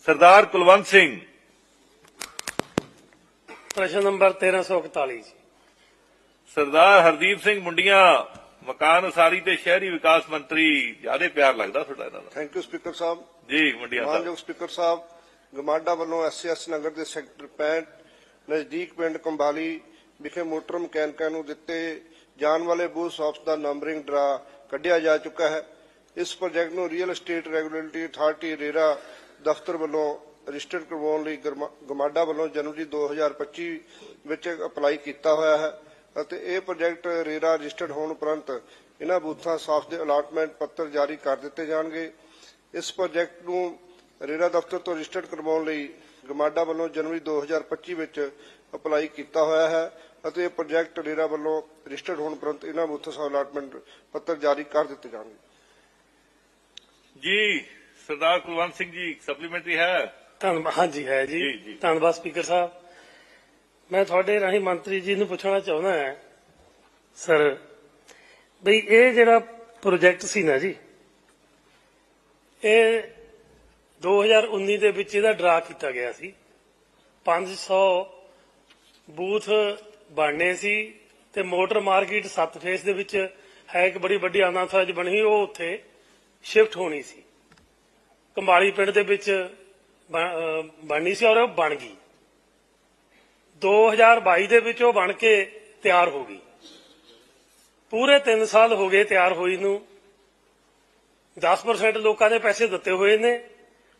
ਸਰਦਾਰ ਕੁਲਵੰਤ ਸਿੰਘ। ਪ੍ਰਸ਼ਨ ਨੰਬਰ 1341 ਜੀ। ਸਰਦਾਰ ਹਰਦੀਪ ਸਿੰਘ ਮੁੰਡੀਆਂ ਮਕਾਨ ਉਸਾਰੀ ਤੇ ਸ਼ਹਿਰੀ ਵਿਕਾਸ ਮੰਤਰੀ ਜਿਆਦੇ ਪਿਆਰ ਲੱਗਦਾ ਤੁਹਾਡਾ ਇਹਨਾਂ ਦਾ। ਥੈਂਕ ਯੂ ਸਪੀਕਰ ਸਾਹਿਬ। ਜੀ ਮੁੰਡੀਆਂ ਸਾਹਿਬ ਮਾਨਯੋਗ ਸਪੀਕਰ ਸਾਹਿਬ ਗਮਾਡਾ ਵੱਲੋਂ ਐਸਐਸ ਨਗਰ ਦੇ ਸੈਕਟਰ 65 ਨਜ਼ਦੀਕ ਪਿੰਡ ਕੰਬਾਲੀ ਵਿਖੇ ਮੋਟਰ ਮਕੈਨਿਕਾਂ ਨੂੰ ਦਿੱਤੇ ਜਾਣ ਵਾਲੇ ਬੂਥ ਸ਼ਾਪਸ ਦਾ ਨੰਬਰਿੰਗ ਡਰਾ ਕੱਢਿਆ ਜਾ ਚੁੱਕਾ ਹੈ। ਇਸ ਪ੍ਰੋਜੈਕਟ ਨੂੰ real estate regulatory authority RERA ਦਫ਼ਤਰ ਵੱਲੋਂ ਰਜਿਸਟਰਡ ਕਰਵਾਉਣ ਲਈ ਗਮਾਡਾ ਵੱਲੋਂ ਜਨਵਰੀ 2025 ਵਿੱਚ ਅਪਲਾਈ ਕੀਤਾ ਹੋਇਆ ਹੈ ਅਤੇ ਇਹ ਪ੍ਰੋਜੈਕਟ ਰੇਰਾ ਰਜਿਸਟਰਡ ਹੋਣ ਉਪਰੰਤ ਇਹਨਾਂ ਬੂਥਾਂ ਸਾਫ਼ ਦੇ ਅਲਾਟਮੈਂਟ ਪੱਤਰ ਜਾਰੀ ਕਰ ਦਿੱਤੇ ਜਾਣਗੇ। ਇਸ ਪ੍ਰੋਜੈਕਟ ਨੂੰ ਰੇਰਾ ਦਫ਼ਤਰ ਤੋਂ ਰਜਿਸਟਰਡ ਕਰਵਾਉਣ ਲਈ ਗਮਾਡਾ ਵੱਲੋਂ ਜਨਵਰੀ 2025 ਵਿੱਚ ਅਪਲਾਈ ਕੀਤਾ ਹੋਇਆ ਹੈ ਅਤੇ ਇਹ ਪ੍ਰੋਜੈਕਟ ਰੇਰਾ ਵੱਲੋਂ ਰਜਿਸਟਰਡ ਹੋਣ ਉਪਰੰਤ ਇਹਨਾਂ ਬੂਥਾਂ ਸਾਫ਼ ਅਲਾਟਮੈਂਟ ਪੱਤਰ ਜਾਰੀ ਕਰ ਦਿੱਤੇ ਜਾਣਗੇ। ਜੀ ਸਰਦਾਰ ਕੁਲਵੰਤ ਸਿੰਘ ਜੀ ਸਪਲੀਮੈਂਟਰੀ ਹੈ? ਧੰਨਵਾਦ ਹਾਂਜੀ ਹੈ ਜੀ। ਧੰਨਵਾਦ ਸਪੀਕਰ ਸਾਹਿਬ। ਮੈਂ ਤੁਹਾਡੇ ਰਾਹੀਂ ਮੰਤਰੀ ਜੀ ਨੂੰ ਪੁੱਛਣਾ ਚਾਹੁੰਦਾ ਹਾਂ ਸਰ ਬਈ ਇਹ ਜਿਹੜਾ ਪ੍ਰੋਜੈਕਟ ਸੀ ਨਾ ਜੀ ਇਹ 2019 ਦੇ ਵਿੱਚ ਇਹਦਾ ਡਰਾ ਕੀਤਾ ਗਿਆ ਸੀ। 500 ਬੂਥ ਬਣਨੇ ਸੀ ਤੇ ਮੋਟਰ ਮਾਰਕੀਟ 7 ਫੇਸ ਦੇ ਵਿੱਚ ਹੈ ਇੱਕ ਬੜੀ ਵੱਡੀ ਅਨਾਥਾਜ ਬਣੀ ਉਹ ਉੱਥੇ ਸ਼ਿਫਟ ਹੋਣੀ ਸੀ। ਕੰਬਾਲੀ ਪਿੰਡ ਦੇ ਵਿੱਚ ਬਣਨੀ ਸੀ ਔਰ ਉਹ ਬਣ ਗਈ। 2022 ਦੇ ਵਿੱਚ ਉਹ ਬਣ ਕੇ ਤਿਆਰ ਹੋ ਗਈ। ਪੂਰੇ 3 ਸਾਲ ਹੋ ਗਏ ਤਿਆਰ ਹੋਈ ਨੂੰ। 10% ਲੋਕਾਂ ਦੇ ਪੈਸੇ ਦਿੱਤੇ ਹੋਏ ਨੇ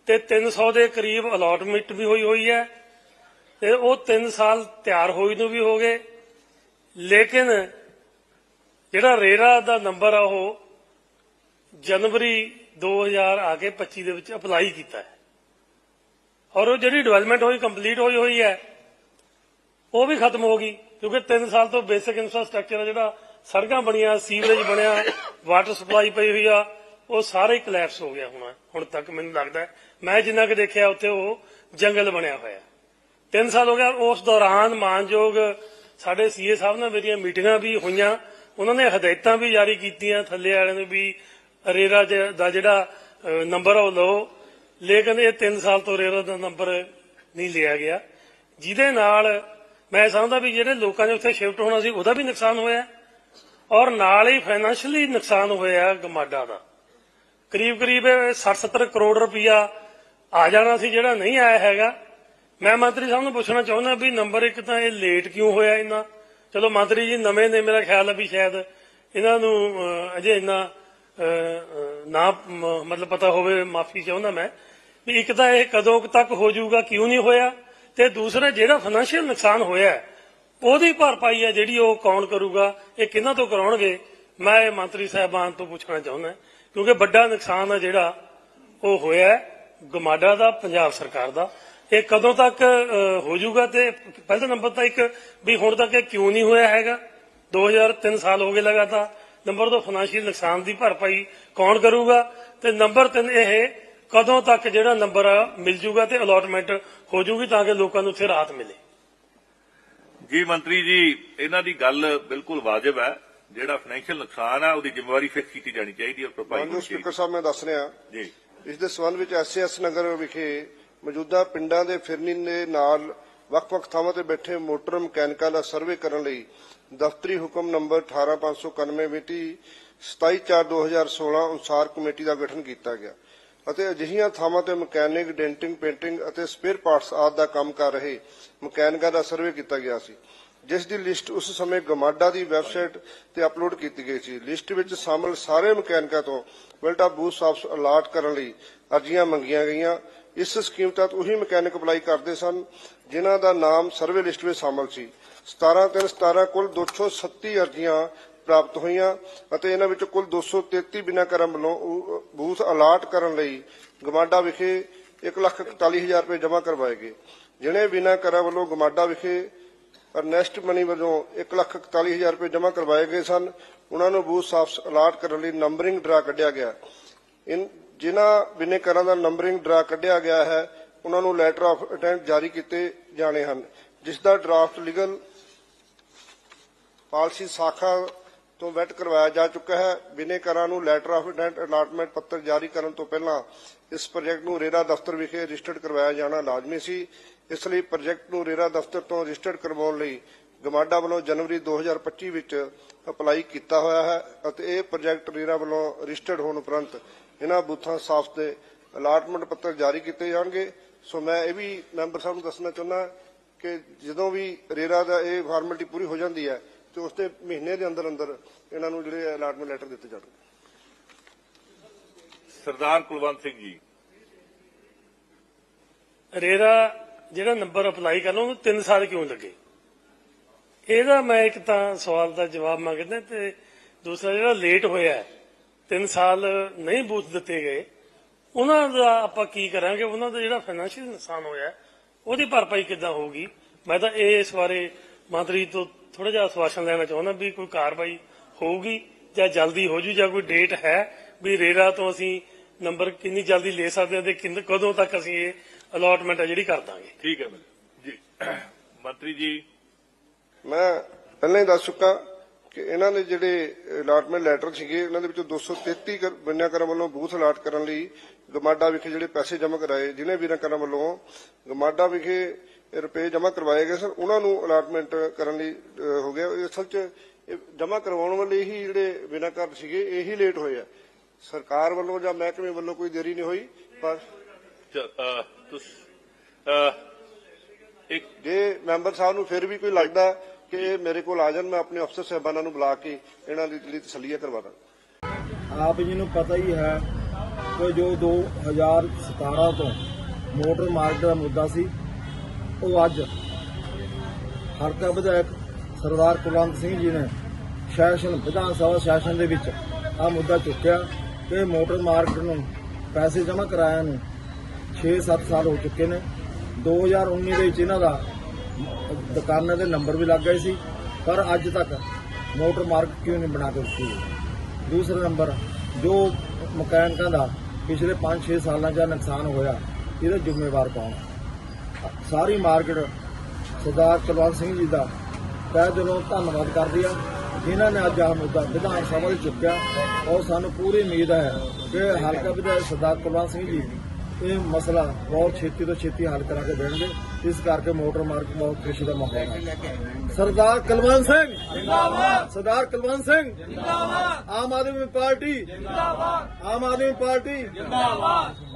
ਤੇ 300 ਦੇ ਕਰੀਬ ਅਲਾਟਮੈਂਟ ਵੀ ਹੋਈ ਹੋਈ ਹੈ ਤੇ ਉਹ 3 ਸਾਲ ਤਿਆਰ ਹੋਈ ਨੂੰ ਵੀ ਹੋ ਗਏ। ਲੇਕਿਨ ਜਿਹੜਾ ਰੇਰਾ ਦਾ ਨੰਬਰ ਆ ਉਹ ਜਨਵਰੀ 2000 ਆ ਕੇ 25 ਦੇ ਵਿੱਚ ਅਪਲਾਈ ਕੀਤਾ ਹੈ। ਔਰ ਉਹ ਜਿਹੜੀ ਡਿਵੈਲਪਮੈਂਟ ਹੋਈ ਕੰਪਲੀਟ ਹੋਈ ਹੋਈ ਹੈ, ਉਹ ਵੀ ਖਤਮ ਹੋ ਗਈ, ਕਿਉਂਕਿ 3 ਸਾਲ ਤੋਂ ਬੇਸਿਕ ਇਨਫਰਾਸਟ੍ਰਕਚਰ ਆ ਜਿਹੜਾ, ਸੜਕਾਂ ਬਣੀਆਂ ਸੀਵਰੇਜ ਬਣਿਆ ਵਾਟਰ ਸਪਲਾਈ ਪਈ ਹੋਈ ਆ, ਉਹ ਸਾਰੇ ਕਲੈਪਸ ਹੋ ਗਿਆ ਹੁਣ ਹੁਣ ਤੱਕ ਮੈਨੂੰ ਲੱਗਦਾ ਮੈਂ ਜਿੰਨਾ ਕਿ ਦੇਖਿਆ ਉੱਥੇ ਉਹ ਜੰਗਲ ਬਣਿਆ ਹੋਇਆ। 3 ਸਾਲ ਹੋ ਗਿਆ, ਉਸ ਦੌਰਾਨ ਮਾਨਯੋਗ ਸਾਡੇ ਸੀਏ ਸਾਹਿਬ ਨਾਲ ਮੇਰੀਆਂ ਮੀਟਿੰਗਾਂ ਵੀ ਹੋਈਆਂ, ਉਹਨਾਂ ਨੇ ਹਦਾਇਤਾਂ ਵੀ ਜਾਰੀ ਕੀਤੀਆਂ, ਥੱਲੇ ਵਾਲਿਆਂ ਨੂੰ ਵੀ ਰੇਰਾ ਜ- ਦਾ ਜਿਹੜਾ ਨੰਬਰ ਉਹ ਲਓ। ਲੇਕਿਨ ਇਹ 3 ਸਾਲ ਤੋਂ ਰੇਰਾ ਦਾ ਨੰਬਰ ਨਹੀਂ ਲਿਆ ਗਿਆ। ਜਿਹਦੇ ਨਾਲ ਮੈਂ ਸਮਝਦਾ ਵੀ ਜਿਹੜੇ ਲੋਕਾਂ ਨੇ ਉੱਥੇ ਸ਼ਿਫਟ ਹੋਣਾ ਸੀ, ਉਹਦਾ ਵੀ ਨੁਕਸਾਨ ਹੋਇਆ। ਔਰ ਨਾਲ ਹੀ ਫਾਈਨੈਂਸ਼ਲੀ ਨੁਕਸਾਨ ਹੋਇਆ ਗਮਾਡਾ ਦਾ। ਕਰੀਬ ਕਰੀਬ 60-70 ਕਰੋੜ ਰੁਪਇਆ ਆ ਜਾਣਾ ਸੀ, ਜਿਹੜਾ ਨਹੀਂ ਆਇਆ ਹੈਗਾ। ਮੈਂ ਮੰਤਰੀ ਸਾਹਿਬ ਨੂੰ ਪੁੱਛਣਾ ਚਾਹੁੰਦਾ ਵੀ ਨੰਬਰ ਇੱਕ ਤਾਂ ਇਹ ਲੇਟ ਕਿਉਂ ਹੋਇਆ ਇੰਨਾ? ਚਲੋ ਮੰਤਰੀ ਜੀ ਨਵੇਂ ਨੇ, ਮੇਰਾ ਖਿਆਲ ਹੈ ਵੀ ਸ਼ਾਇਦ ਇਹਨਾਂ ਨੂੰ ਅਜੇ ਇੰਨਾ ਨਾ ਮਤਲਬ ਪਤਾ ਹੋਵੇ ਮਾਫੀ ਚਾਹੁੰਦਾ ਮੈਂ ਵੀ ਇੱਕ ਤਾਂ ਇਹ ਕਦੋਂ ਤੱਕ ਹੋ ਜਾਊਗਾ ਕਿਉਂ ਨਹੀਂ ਹੋਇਆ ਤੇ ਦੂਸਰਾ ਜਿਹੜਾ ਫਾਈਨੈਂਸ਼ੀਅਲ ਨੁਕਸਾਨ ਹੋਇਆ ਉਹਦੀ ਭਰਪਾਈ ਹੈ ਜਿਹੜੀ ਉਹ ਕੌਣ ਕਰੂਗਾ ਇਹ ਕਿਹਨਾਂ ਤੋਂ ਕਰਾਉਣਗੇ ਮੈਂ ਇਹ ਮੰਤਰੀ ਸਾਹਿਬਾਨ ਤੋਂ ਪੁੱਛਣਾ ਚਾਹੁੰਦਾ ਕਿਉਂਕਿ ਵੱਡਾ ਨੁਕਸਾਨ ਹੈ ਜਿਹੜਾ ਉਹ ਹੋਇਆ ਹੈ ਗਮਾਡਾ ਦਾ ਪੰਜਾਬ ਸਰਕਾਰ ਦਾ ਇਹ ਕਦੋਂ ਤੱਕ ਅਹ, ਹੋ ਜਾਊਗਾ ਤੇ ਪਹਿਲਾ ਨੰਬਰ ਤਾਂ ਇੱਕ ਵੀ ਹੁਣ ਤੱਕ ਇਹ ਕਿਉਂ ਨਹੀਂ ਹੋਇਆ ਹੈਗਾ 2003 ਸਾਲ ਹੋ ਗਏ ਲਗਾਤਾਰ ਨੰਬਰ 2 ਫਾਈਨੈਂਸ਼ੀਅਲ ਨੁਕਸਾਨ ਦੀ ਭਰਪਾਈ ਕੌਣ ਕਰੂਗਾ? ਤੇ ਨੰਬਰ 3 ਇਹ ਕਦੋਂ ਤੱਕ ਜਿਹੜਾ ਨੰਬਰ ਆ ਮਿਲ ਜੂਗਾ ਤੇ ਅਲਾਟਮੈਂਟ ਹੋ ਜੂਗੀ ਤਾਂ ਕਿ ਲੋਕਾਂ ਨੂੰ ਉੱਥੇ ਰਾਹਤ ਮਿਲੇ? ਜੀ ਮੰਤਰੀ ਜੀ ਇਹਨਾਂ ਦੀ ਗੱਲ ਬਿਲਕੁਲ ਵਾਜਬ ਹੈ। ਜਿਹੜਾ ਫਾਈਨੈਂਸ਼ੀਅਲ ਨੁਕਸਾਨ ਹੈ ਉਹਦੀ ਜ਼ਿੰਮੇਵਾਰੀ ਫਿਕਸ ਕੀਤੀ ਜਾਣੀ ਚਾਹੀਦੀ ਹੈ ਭਰਪਾਈ ਮਾਨਯੋਗ ਸਪੀਕਰ ਸਾਹਿਬ ਮੈਂ ਦੱਸ ਰਿਹਾ। ਜੀ। ਇਸ ਦੇ ਸੰਬੰਧ ਵਿੱਚ ਐਸਐਸ ਨਗਰ ਵਿਖੇ ਮੌਜੂਦਾ ਪਿੰਡਾਂ ਦੇ ਫਿਰਨੀ ਦੇ ਨਾਲ ਵੱਖ-ਵੱਖ ਥਾਵਾਂ ਤੇ ਬੈਠੇ ਮੋਟਰ ਮਕੈਨਿਕਾਂ ਦਾ ਸਰਵੇ ਕਰਨ ਲਈ ਦਫ਼ਤਰੀ ਹੁਕਮ ਨੰਬਰ 18591 ਮਿਤੀ 27/4/2016 ਅਨੁਸਾਰ ਕਮੇਟੀ ਦਾ ਗਠਨ ਕੀਤਾ ਗਿਆ ਅਤੇ ਅਜਿਹੀਆਂ ਥਾਵਾਂ ਤੇ ਮਕੈਨਿਕ, ਡੈਂਟਿੰਗ, ਪੇਂਟਿੰਗ ਅਤੇ ਸਪੇਅਰ ਪਾਰਟਸ ਆਦਿ ਦਾ ਕੰਮ ਕਰ ਰਹੇ ਮਕੈਨਿਕਾਂ ਦਾ ਸਰਵੇ ਕੀਤਾ ਗਿਆ ਸੀ, ਜਿਸ ਦੀ ਲਿਸਟ ਉਸ ਸਮੇਂ ਗਮਾਡਾ ਦੀ ਵੈਬਸਾਈਟ ਤੇ ਅਪਲੋਡ ਕੀਤੀ ਗਈ ਸੀ। ਲਿਸਟ ਵਿੱਚ ਸ਼ਾਮਲ ਸਾਰੇ ਮਕੈਨਿਕਾਂ ਤੋਂ ਬਿਲਟਾ ਬੂਥ ਸਾਫਸ ਅਲਾਟ ਕਰਨ ਲਈ ਅਰਜ਼ੀਆਂ ਮੰਗੀਆਂ ਗਈਆਂ। ਇਸ ਸਕੀਮ ਤਹਿਤ ਉਹੀ ਮਕੈਨਿਕ ਅਪਲਾਈ ਕਰਦੇ ਸਨ, ਜਿਨ੍ਹਾਂ ਦਾ ਨਾਮ ਸਰਵੇ ਲਿਸਟ ਵਿੱਚ ਸ਼ਾਮਲ ਸੀ। 17 ਤਿੰਨ 17 ਕੁੱਲ 237 ਅਰਜ਼ੀਆਂ ਪ੍ਰਾਪਤ ਹੋਈਆਂ ਅਤੇ ਇਹਨਾਂ ਵਿੱਚੋਂ ਕੁੱਲ 233 ਬਿਨਾਂ ਕਰਮ ਵੱਲੋਂ ਬੂਥ ਅਲਾਟ ਕਰਨ ਲਈ ਗਮਾਡਾ ਵਿਖੇ 141000 ਰੁਪਏ ਜਮ੍ਹਾਂ ਕਰਵਾਏ ਗਏ ਜਿਹੜੇ ਬਿਨਾਂ ਕਰਾਂ ਵੱਲੋਂ ਗਮਾਡਾ ਵਿਖੇ ਅਰਨੈਸਟ ਮਨੀ ਵਜੋਂ 141000 ਰੁਪਏ ਜਮ੍ਹਾਂ ਕਰਵਾਏ ਗਏ ਸਨ। ਉਹਨਾਂ ਨੂੰ ਬੂਥ ਸਾਫ਼ ਅਲਾਟ ਕਰਨ ਲਈ ਨੰਬਰਿੰਗ ਡਰਾ ਕੱਢਿਆ ਗਿਆ। ਇਨ, ਜਿਨ੍ਹਾਂ ਬਿਨੇਕਰਾਂ ਦਾ ਨੰਬਰਿੰਗ ਡਰਾ ਕੱਢਿਆ ਗਿਆ ਹੈ, ਉਹਨਾਂ ਨੂੰ ਲੈਟਰ ਆਫ ਅਟੈਂਟ ਜਾਰੀ ਕੀਤੇ ਜਾਣੇ ਹਨ, ਜਿਸ ਦਾ ਡਰਾਫਟ ਲੀਗਲ ਪਾਲਿਸੀ ਸਾਖਾ ਤੋਂ ਵੈਟ ਕਰਵਾਇਆ ਜਾ ਚੁੱਕਾ ਹੈ। ਬਿਨੇਕਰਾਂ ਨੂੰ ਲੈਟਰ ਆਫ ਇੰਟੈਂਟ ਅਲਾਟਮੈਂਟ ਪੱਤਰ ਜਾਰੀ ਕਰਨ ਤੋਂ ਪਹਿਲਾਂ ਇਸ ਪ੍ਰੋਜੈਕਟ ਨੂੰ ਰੇਰਾ ਦਫ਼ਤਰ ਵਿਖੇ ਰਜਿਸਟਰਡ ਕਰਵਾਇਆ ਜਾਣਾ ਲਾਜ਼ਮੀ ਸੀ। ਇਸ ਲਈ ਪ੍ਰੋਜੈਕਟ ਨੂੰ ਰੇਰਾ ਦਫ਼ਤਰ ਤੋਂ ਰਜਿਸਟਰਡ ਕਰਵਾਉਣ ਲਈ ਗਮਾਡਾ ਵੱਲੋਂ ਜਨਵਰੀ 2025 ਵਿੱਚ ਅਪਲਾਈ ਕੀਤਾ ਹੋਇਆ ਹੈ ਅਤੇ ਇਹ ਪ੍ਰੋਜੈਕਟ ਰੇਰਾ ਵੱਲੋਂ ਰਜਿਸਟਰਡ ਹੋਣ ਉਪਰੰਤ ਇਹਨਾਂ ਬੂਥਾਂ ਸਾਫ਼ ਦੇ ਅਲਾਟਮੈਂਟ ਪੱਤਰ ਜਾਰੀ ਕੀਤੇ ਜਾਣਗੇ। ਸੋ ਮੈਂ ਇਹ ਵੀ ਮੈਂਬਰ ਸਾਹਿਬ ਨੂੰ ਦੱਸਣਾ ਚਾਹੁੰਦਾ ਕਿ ਜਦੋਂ ਵੀ ਰੇਰਾ ਦਾ ਇਹ ਫਾਰਮੈਲਿਟੀ ਪੂਰੀ ਹੋ ਜਾਂਦੀ ਹੈ ਤੇ ਉਸ ਮਹੀਨੇ ਦੇ ਅੰਦਰ ਅੰਦਰ ਇਹਨਾਂ ਨੂੰ ਜਿਹੜੇ ਅਲਾਟਮੈਂਟ ਲੈਟਰ ਦਿੱਤੇ ਜਾਣਗੇ ਸਰਦਾਰ ਕੁਲਵੰਤ ਸਿੰਘ ਜੀ। ਰੇਰਾ ਜਿਹੜਾ ਨੰਬਰ ਅਪਲਾਈ ਕਰਨਾ ਉਹਨੂੰ 3 ਸਾਲ ਕਿਉਂ ਲੱਗੇ? ਇਹਦਾ ਮੈਂ ਇੱਕ ਤਾਂ ਸਵਾਲ ਦਾ ਜਵਾਬ ਮੰਗਦਾ ਤੇ ਦੂਸਰਾ ਜਿਹੜਾ ਲੇਟ ਹੋਇਆ 3 ਸਾਲ ਨਹੀਂ ਬੂਥ ਦਿੱਤੇ ਗਏ ਉਹਨਾਂ ਦਾ ਆਪਾਂ ਕੀ ਕਰਾਂਗੇ? ਉਹਨਾਂ ਦਾ ਜਿਹੜਾ ਫਾਈਨੈਂਸ਼ੀਅਲ ਨੁਕਸਾਨ ਹੋਇਆ ਉਹਦੀ ਭਰਪਾਈ ਕਿੱਦਾਂ ਹੋਊਗੀ? ਮੈਂ ਤਾਂ ਇਹ ਇਸ ਬਾਰੇ ਮੰਤਰੀ ਤੋਂ ਥੋੜਾ ਜਿਹਾ ਆਸ਼ਵਾਸਨ ਲੈਣਾ ਚਾਹੁੰਦਾ ਵੀ ਕੋਈ ਕਾਰਵਾਈ ਹੋਊਗੀ ਜਾਂ ਜਲਦੀ ਹੋ ਜੂ ਜਾਂ ਕੋਈ ਡੇਟ ਹੈ ਵੀ ਰੇਰਾ ਤੋਂ ਅਸੀਂ ਨੰਬਰ ਕਿੰਨੀ ਜਲਦੀ ਲੈ ਸਕਦੇ ਹਾਂ ਤੇ ਕਿੰਨ- ਕਦੋਂ ਤੱਕ ਅਸੀਂ ਇਹ ਅਲਾਟਮੈਂਟ ਹੈ ਜਿਹੜੀ ਕਰ ਦਾਂਗੇ। ਠੀਕ ਹੈ ਜੀ ਮੰਤਰੀ ਜੀ। ਮੈਂ ਪਹਿਲਾਂ ਹੀ ਦੱਸ ਚੁੱਕਾ ਕਿ ਇਹਨਾਂ ਨੇ ਜਿਹੜੇ ਅਲਾਟਮੈਂਟ ਲੈਟਰ ਸੀਗੇ ਇਹਨਾਂ ਦੇ ਵਿੱਚੋਂ 233 ਕਰ- ਬਿਨਿਆ ਕਰਨ ਵੱਲੋਂ ਬੂਥ ਅਲਾਟ ਕਰਨ ਲਈ ਗਮਾਡਾ ਵਿਖੇ ਜਿਹੜੇ ਪੈਸੇ ਜਮ੍ਹਾਂ ਕਰਾਏ ਜਿਨੇ ਵੀਰਾਂ ਕਰਨ ਵੱਲੋਂ ਗਮਾਡਾ ਵਿਖੇ ਰੁਪਏ ਜਮ੍ਹਾਂ ਕਰਵਾਏ ਗਏ ਸਨ। ਉਹਨਾਂ ਨੂੰ ਅਲਾਟਮੈਂਟ ਕਰਨ ਲਈ ਹੋ ਗਿਆ। ਇਹ ਅਸਲ 'ਚ ਜਮ੍ਹਾਂ ਕਰਵਾਉਣ ਵਾਲੇ ਹੀ ਜਿਹੜੇ ਬਿਨਾਂ ਕਰ ਸੀਗੇ ਇਹੀ ਲੇਟ ਹੋਏ ਆ। ਸਰਕਾਰ ਵੱਲੋਂ ਜਾਂ ਮਹਿਕਮੇ ਵੱਲੋਂ ਕੋਈ ਦੇਰੀ ਨਹੀਂ ਹੋਈ ਪਰ ਇੱਕ ਜੇ ਮੈਂਬਰ ਸਾਹਿਬ ਨੂੰ ਫਿਰ ਵੀ ਕੋਈ ਲੱਗਦਾ ਕਿ ਇਹ ਮੇਰੇ ਕੋਲ ਆ ਜਾਣ ਮੈਂ ਆਪਣੇ ਅਫਸਰ ਸਾਹਿਬਾਨਾਂ ਨੂੰ ਬੁਲਾ ਕੇ ਇਹਨਾਂ ਦੀ ਲਈ ਤਸੱਲੀਆ ਕਰਵਾ ਦਾਂ। ਆਪ ਜੀ ਨੂੰ ਪਤਾ ਹੀ ਹੈ ਕਿ ਜੋ 2017 ਤੋਂ ਮੋਟਰ ਮਾਰਗ ਦਾ ਮੁੱਦਾ ਸੀ ਉਹ ਅੱਜ ਹਲਕਾ ਵਿਧਾਇਕ ਸਰਦਾਰ ਕੁਲਵੰਤ ਸਿੰਘ ਜੀ ਨੇ ਸੈਸ਼ਨ, ਵਿਧਾਨ ਸਭਾ ਸੈਸ਼ਨ ਦੇ ਵਿੱਚ ਆ ਮੁੱਦਾ ਚੁੱਕਿਆ ਕਿ ਮੋਟਰ ਮਾਰਗ ਨੂੰ ਪੈਸੇ ਜਮ੍ਹਾਂ ਕਰਾਇਆ ਨੂੰ 6-7 ਸਾਲ ਹੋ ਚੁੱਕੇ ਨੇ 2019 ਦੇ ਵਿੱਚ ਇਹਨਾਂ ਦਾ ਦੁਕਾਨਾਂ ਦੇ ਨੰਬਰ ਵੀ ਲੱਗ ਗਏ ਸੀ, ਪਰ ਅੱਜ ਤੱਕ ਮੋਟਰ ਮਾਰਗ ਕਿਉਂ ਨਹੀਂ ਬਣਾ ਕੇ ਦਿੱਤੀ ਦੂਸਰਾ ਨੰਬਰ, ਜੋ ਮਕੈਨਿਕਾਂ ਦਾ ਪਿਛਲੇ 5-6 ਸਾਲਾਂ 'ਚ ਨੁਕਸਾਨ ਹੋਇਆ, ਇਹਦਾ ਜ਼ਿੰਮੇਵਾਰ ਕੌਣ ਹੈ? ਸਾਰੀ ਮਾਰਕੀਟ ਸਰਦਾਰ ਕੁਲਵੰਤ ਸਿੰਘ ਜੀ ਦਾ ਤਹਿ ਦਿਲੋਂ ਧੰਨਵਾਦ ਕਰਦੀ ਆ। ਜਿਨ੍ਹਾਂ ਨੇ ਅੱਜ ਆਹ ਮੁੱਦਾ ਵਿਧਾਨ ਸਭਾ ਵਿੱਚ ਚੁੱਕਿਆ ਔਰ ਸਾਨੂੰ ਪੂਰੀ ਉਮੀਦ ਹੈ ਕਿ ਹਲਕਾ ਵਿਧਾਇਕ ਸਰਦਾਰ ਕੁਲਵੰਤ ਸਿੰਘ ਜੀ ਇਹ ਮਸਲਾ ਬਹੁਤ ਛੇਤੀ ਤੋਂ ਛੇਤੀ ਹੱਲ ਕਰਾ ਕੇ ਦੇਣਗੇ। ਇਸ ਕਰਕੇ ਮੋਟਰ ਮਾਰਗ ਬਹੁਤ ਖੁਸ਼ੀ ਦਾ ਮਾਹੌਲ ਹੈ। ਸਰਦਾਰ ਕੁਲਵੰਤ ਸਿੰਘ! ਜਿੰਦਾਬਾਦ! ਸਰਦਾਰ ਕੁਲਵੰਤ ਸਿੰਘ! ਜਿੰਦਾਬਾਦ! ਆਮ ਆਦਮੀ ਪਾਰਟੀ! ਜਿੰਦਾਬਾਦ! ਆਮ ਆਦਮੀ ਪਾਰਟੀ! ਜਿੰਦਾਬਾਦ!